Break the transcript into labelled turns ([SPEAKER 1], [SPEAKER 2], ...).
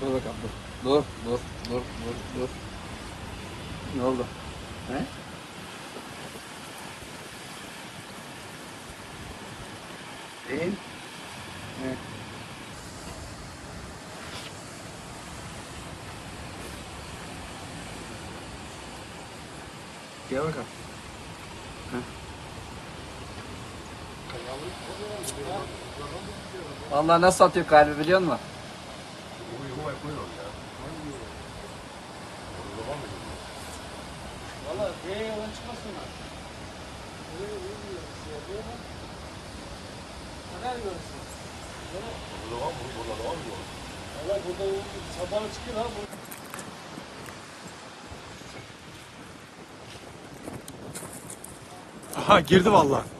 [SPEAKER 1] Dur bakalım dur. Dur dur dur dur dur. Ne oldu? He? İn. He. Gel bakalım. Heh. Vallahi nasıl atıyor kalbi biliyor musun?
[SPEAKER 2] Valla B'ye yola çıkmasınlar. Neler görürsün? Valla burada sabahı çıkıyor ha.
[SPEAKER 3] Aha girdi vallahi.